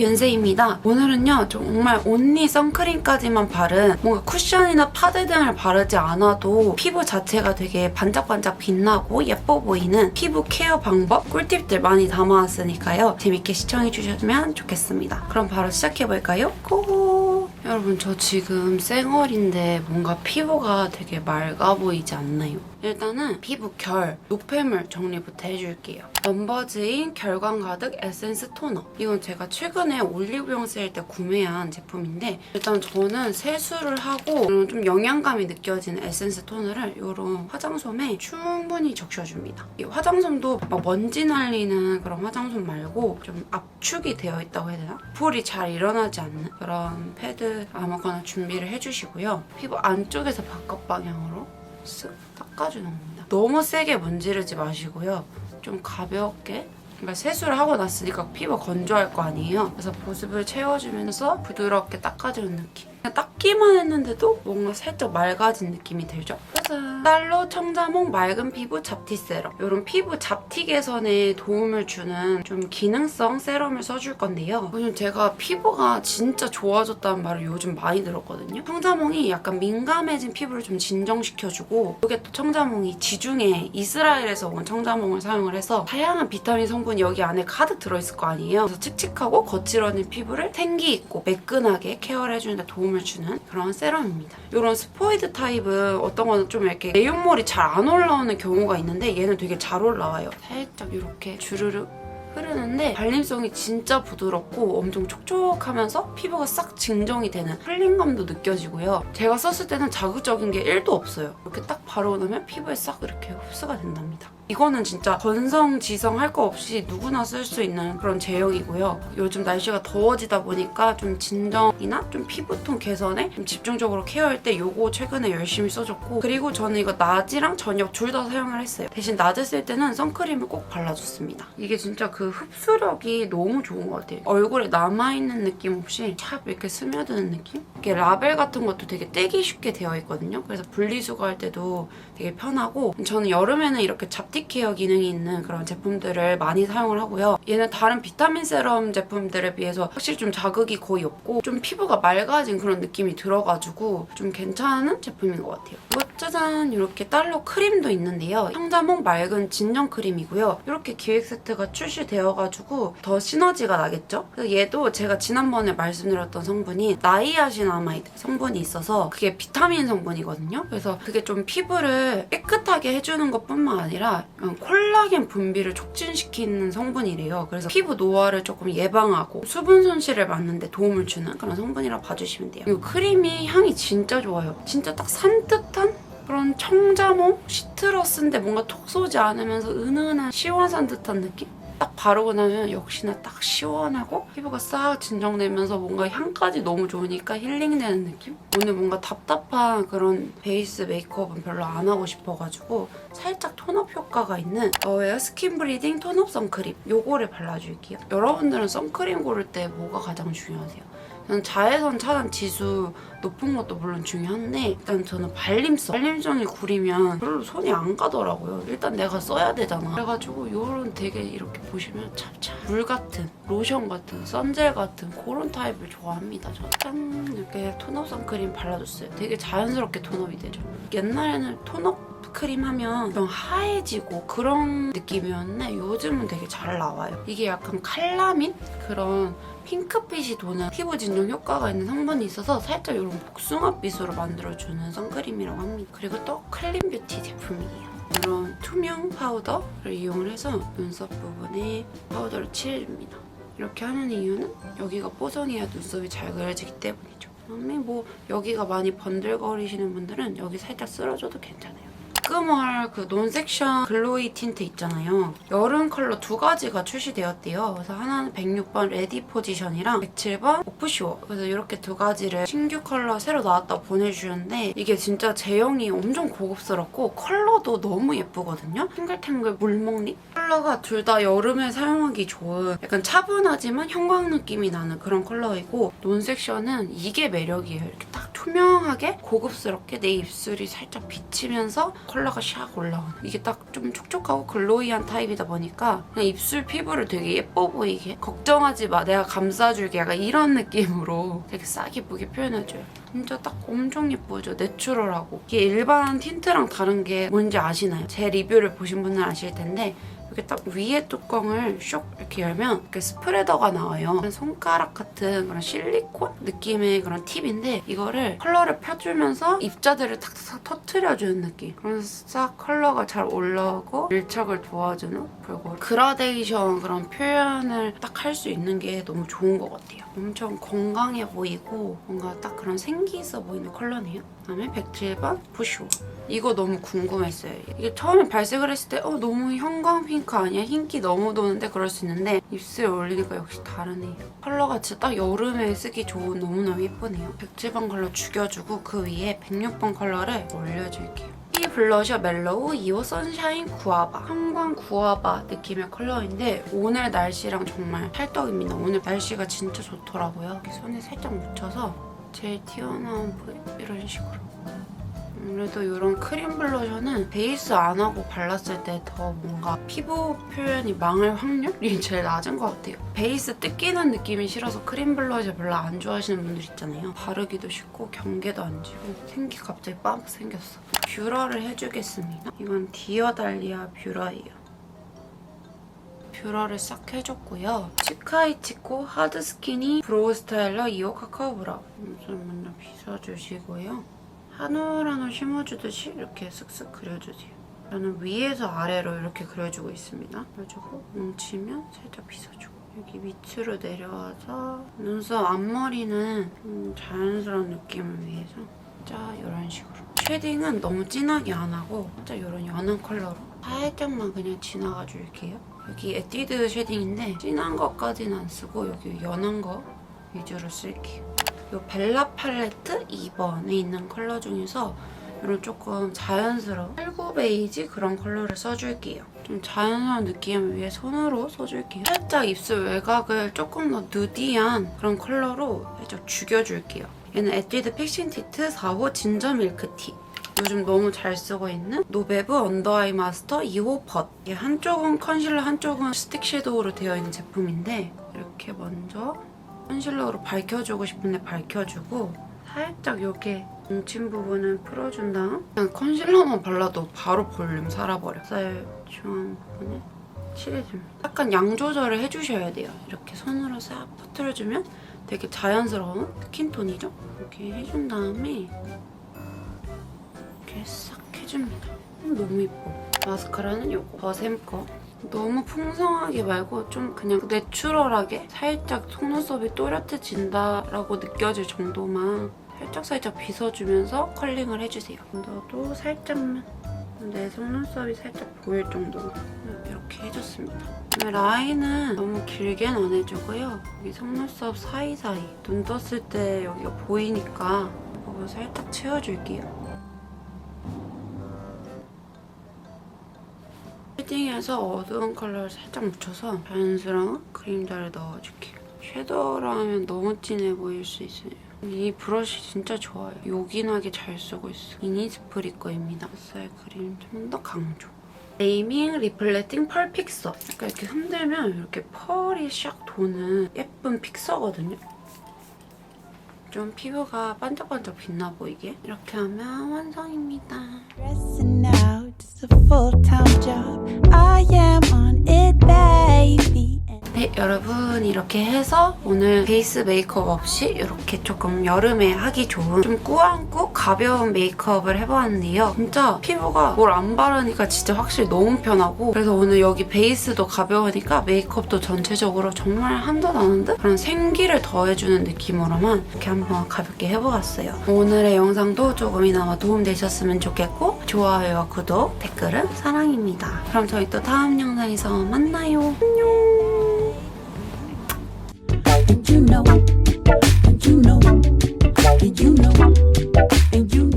윤세입니다. 오늘은요 정말 온리 선크림까지만 바른 뭔가 쿠션이나 파데 등을 바르지 않아도 피부 자체가 되게 반짝반짝 빛나고 예뻐 보이는 피부 케어 방법 꿀팁들 많이 담아왔으니까요. 재밌게 시청해주셨으면 좋겠습니다. 그럼 바로 시작해볼까요? 고! 여러분 저 지금 쌩얼인데 뭔가 피부가 되게 맑아 보이지 않나요? 일단은 피부 결, 노폐물 정리부터 해줄게요. 넘버즈인 결광 가득 에센스 토너. 이건 제가 최근에 올리브영 쓸때 구매한 제품인데 일단 저는 세수를 하고 좀 영양감이 느껴지는 에센스 토너를 이런 화장솜에 충분히 적셔줍니다. 이 화장솜도 막 먼지 날리는 그런 화장솜 말고 좀 압축이 되어 있다고 해야 되나? 풀이 잘 일어나지 않는 그런 패드 아무거나 준비를 해주시고요. 피부 안쪽에서 바깥 방향으로 쓱 닦아주는 겁니다. 너무 세게 문지르지 마시고요. 좀 가볍게 그러니까 세수를 하고 났으니까 피부 건조할 거 아니에요. 그래서 보습을 채워주면서 부드럽게 닦아주는 느낌. 그냥 닦기만 했는데도 뭔가 살짝 맑아진 느낌이 들죠? 짜잔! 달로 청자몽 맑은 피부 잡티 세럼. 이런 피부 잡티 개선에 도움을 주는 좀 기능성 세럼을 써줄 건데요. 요즘 제가 피부가 진짜 좋아졌다는 말을 요즘 많이 들었거든요. 청자몽이 약간 민감해진 피부를 좀 진정시켜주고 이게 또 청자몽이 지중해 이스라엘에서 온 청자몽을 사용을 해서 다양한 비타민 성분이 여기 안에 가득 들어있을 거 아니에요. 그래서 칙칙하고 거칠어진 피부를 생기 있고 매끈하게 케어를 해주는데 도움 을 주는 그런 세럼입니다. 이런 스포이드 타입은 어떤 거는 좀 이렇게 내용물이 잘 안 올라오는 경우가 있는데 얘는 되게 잘 올라와요. 살짝 이렇게 주르륵 흐르는데 발림성이 진짜 부드럽고 엄청 촉촉하면서 피부가 싹 진정이 되는 풀림감도 느껴지고요. 제가 썼을 때는 자극적인 게 1도 없어요. 이렇게 딱 바르고 나면 피부에 싹 이렇게 흡수가 된답니다. 이거는 진짜 건성, 지성 할 거 없이 누구나 쓸 수 있는 그런 제형이고요. 요즘 날씨가 더워지다 보니까 좀 진정이나 좀 피부톤 개선에 좀 집중적으로 케어할 때 요거 최근에 열심히 써줬고 그리고 저는 이거 낮이랑 저녁 둘 다 사용을 했어요. 대신 낮에 쓸 때는 선크림을 꼭 발라줬습니다. 이게 진짜 그 흡수력이 너무 좋은 것 같아요. 얼굴에 남아있는 느낌 없이 찹 이렇게 스며드는 느낌? 이게 라벨 같은 것도 되게 떼기 쉽게 되어 있거든요. 그래서 분리수거할 때도 되게 편하고 저는 여름에는 이렇게 잡티 케어 기능이 있는 그런 제품들을 많이 사용을 하고요. 얘는 다른 비타민 세럼 제품들에 비해서 확실히 좀 자극이 거의 없고 좀 피부가 맑아진 그런 느낌이 들어가지고 좀 괜찮은 제품인 것 같아요. 짜잔 이렇게 달러 크림도 있는데요. 청자몽 맑은 진정 크림이고요. 이렇게 기획 세트가 출시되어가지고 더 시너지가 나겠죠? 얘도 제가 지난번에 말씀드렸던 성분이 나이아신아마이드 성분이 있어서 그게 비타민 성분이거든요. 그래서 그게 좀 피부를 깨끗하게 해주는 것뿐만 아니라 콜라겐 분비를 촉진시키는 성분이래요. 그래서 피부 노화를 조금 예방하고 수분 손실을 막는데 도움을 주는 그런 성분이라 봐주시면 돼요. 이 크림이 향이 진짜 좋아요. 진짜 딱 산뜻한 그런 청자몽 시트러스인데 뭔가 톡 쏘지 않으면서 은은한 시원한 듯한 느낌? 딱 바르고 나면 역시나 딱 시원하고 피부가 싹 진정되면서 뭔가 향까지 너무 좋으니까 힐링되는 느낌? 오늘 뭔가 답답한 그런 베이스 메이크업은 별로 안 하고 싶어가지고 살짝 톤업 효과가 있는 어웨어 스킨 브리딩 톤업 선크림 요거를 발라줄게요. 여러분들은 선크림 고를 때 뭐가 가장 중요하세요? 자외선 차단 지수 높은 것도 물론 중요한데 일단 저는 발림성 발림성이 구리면 별로 손이 안 가더라고요. 일단 내가 써야 되잖아. 그래가지고 요런 되게 이렇게 보시면 참참 물 같은 로션 같은 선젤 같은 그런 타입을 좋아합니다 저짠! 이렇게 톤업 선크림 발라줬어요. 되게 자연스럽게 톤업이 되죠. 옛날에는 톤업 크림 하면 좀 하얘지고 그런 느낌이었는데 요즘은 되게 잘 나와요. 이게 약간 칼라민 그런 핑크빛이 도는 피부 진정 효과가 있는 성분이 있어서 살짝 이런 복숭아빛으로 만들어주는 선크림이라고 합니다. 그리고 또 클린 뷰티 제품이에요. 이런 투명 파우더를 이용을 해서 눈썹 부분에 파우더를 칠해줍니다. 이렇게 하는 이유는 여기가 뽀송해야 눈썹이 잘 그려지기 때문이죠. 그다음에 뭐 여기가 많이 번들거리시는 분들은 여기 살짝 쓸어줘도 괜찮아요. 깔끔할 그 논섹션 글로이 틴트 있잖아요. 여름 컬러 두 가지가 출시되었대요. 그래서 하나는 106번 레디 포지션이랑 107번 오프쇼. 그래서 이렇게 두 가지를 신규 컬러 새로 나왔다고 보내주셨는데 이게 진짜 제형이 엄청 고급스럽고 컬러도 너무 예쁘거든요. 탱글탱글 물먹니? 컬러가 둘 다 여름에 사용하기 좋은 약간 차분하지만 형광 느낌이 나는 그런 컬러이고 논섹션은 이게 매력이에요. 이렇게 딱 투명하게 고급스럽게 내 입술이 살짝 비치면서 컬러가 샥 올라오는 이게 딱 좀 촉촉하고 글로이한 타입이다 보니까 그냥 입술 피부를 되게 예뻐 보이게. 걱정하지 마. 내가 감싸줄게. 약간 이런 느낌으로 되게 싹 예쁘게 표현해줘요. 진짜 딱 엄청 예쁘죠. 내추럴하고. 이게 일반 틴트랑 다른 게 뭔지 아시나요? 제 리뷰를 보신 분은 아실 텐데 이렇게 딱 위에 뚜껑을 쇽 이렇게 열면 이렇게 스프레더가 나와요. 손가락 같은 그런 실리콘 느낌의 그런 팁인데 이거를 컬러를 펴주면서 입자들을 탁탁 터트려주는 느낌. 그러면서 싹 컬러가 잘 올라오고 밀착을 도와주는 그리고 그라데이션 그런 표현을 딱 할 수 있는 게 너무 좋은 것 같아요. 엄청 건강해 보이고 뭔가 딱 그런 생기 있어 보이는 컬러네요. 그다음에 107번 부쇼. 이거 너무 궁금했어요. 이게 처음에 발색을 했을 때 어, 너무 형광 핑크 아니야? 흰기 너무 도는데 그럴 수 있는데 입술에 올리니까 역시 다르네요. 컬러가 진짜 딱 여름에 쓰기 좋은 너무너무 예쁘네요. 107번 컬러 죽여주고 그 위에 106번 컬러를 올려줄게요. 이 블러셔 멜로우 2호 선샤인 구아바 형광 구아바 느낌의 컬러인데 오늘 날씨랑 정말 찰떡입니다. 오늘 날씨가 진짜 좋더라고요. 이렇게 손에 살짝 묻혀서 제일 튀어나온 부위 이런 식으로 아무래도 이런 크림 블러셔는 베이스 안 하고 발랐을 때 더 뭔가 피부 표현이 망할 확률이 제일 낮은 것 같아요. 베이스 뜯기는 느낌이 싫어서 크림 블러셔 별로 안 좋아하시는 분들 있잖아요. 바르기도 쉽고 경계도 안 지고 생기 갑자기 빰 생겼어. 뷰러를 해주겠습니다. 이건 디어달리아 뷰러예요. 뷰러를 싹 해줬고요. 치카이치코 하드스키니 브로우 스타일러 2호 카카오 브라우. 우선 먼저 빗어주시고요. 한 올 한 올 심어주듯이 이렇게 쓱쓱 그려주세요. 저는 위에서 아래로 이렇게 그려주고 있습니다. 그래주고 뭉치면 살짝 빗어주고 여기 밑으로 내려와서 눈썹 앞머리는 좀 자연스러운 느낌을 위해서 자 이런 식으로 쉐딩은 너무 진하게 안 하고 진짜 이런 연한 컬러로 살짝만 그냥 지나가 줄게요. 여기 에뛰드 쉐딩인데 진한 것까지는 안 쓰고 여기 연한 거 위주로 쓸게요. 이 벨라 팔레트 2번에 있는 컬러 중에서 이런 조금 자연스러운 살구 베이지 그런 컬러를 써줄게요. 좀 자연스러운 느낌을 위해 손으로 써줄게요. 살짝 입술 외곽을 조금 더 누디한 그런 컬러로 살짝 죽여줄게요. 얘는 에뛰드 픽싱 티트 4호 진저 밀크티. 요즘 너무 잘 쓰고 있는 노베브 언더아이 마스터 2호 벗. 이게 한쪽은 컨실러, 한쪽은 스틱 섀도우로 되어 있는 제품인데 이렇게 먼저 컨실러로 밝혀주고 싶은데 밝혀주고 살짝 이렇게 뭉친 부분은 풀어준 다음 그냥 컨실러만 발라도 바로 볼륨 살아버려. 살 중앙 부분에 칠해줍니다. 약간 양 조절을 해주셔야 돼요. 이렇게 손으로 싹 퍼뜨려주면 되게 자연스러운 스킨톤이죠? 이렇게 해준 다음에 이렇게 싹 해줍니다. 음, 너무 예뻐. 마스카라는 요거 버샘 거. 너무 풍성하게 말고 좀 그냥 내추럴하게 살짝 속눈썹이 또렷해진다라고 느껴질 정도만 살짝살짝 빗어주면서 컬링을 해주세요. 너도 살짝만 내 속눈썹이 살짝 보일 정도로 이렇게 해줬습니다. 라인은 너무 길게는 안 해주고요. 여기 속눈썹 사이사이 눈 떴을 때 여기가 보이니까 그거 살짝 채워줄게요. 쉐딩해서 어두운 컬러를 살짝 묻혀서 자연스러운 그림자를 넣어줄게요. 섀도우로 하면 너무 진해 보일 수 있어요. 이 브러쉬 진짜 좋아요. 요긴하게 잘 쓰고 있어. 이니스프리 거입니다. 살 그림 좀 더 강조. 네이밍 리플레팅 펄 픽서. 약간 이렇게 흔들면 이렇게 펄이 샥 도는 예쁜 픽서거든요. 좀 피부가 반짝반짝 빛나 보이게 이렇게 하면 완성입니다. a full time job. I am on it, baby. 네, 여러분 이렇게 해서 오늘 베이스 메이크업 없이 이렇게 조금 여름에 하기 좋은 좀 꾸안꾸 가벼운 메이크업을 해보았는데요. 진짜 피부가 뭘 안 바르니까 진짜 확실히 너무 편하고 그래서 오늘 여기 베이스도 가벼우니까 메이크업도 전체적으로 정말 한도 나는 듯 그런 생기를 더해주는 느낌으로만 이렇게 한번 가볍게 해보았어요. 오늘의 영상도 조금이나마 도움되셨으면 좋겠고 좋아요와 구독, 댓글은 사랑입니다. 그럼 저희 또 다음 영상에서 만나요. 안녕. Did you know? Did you know? Did you know? and you know?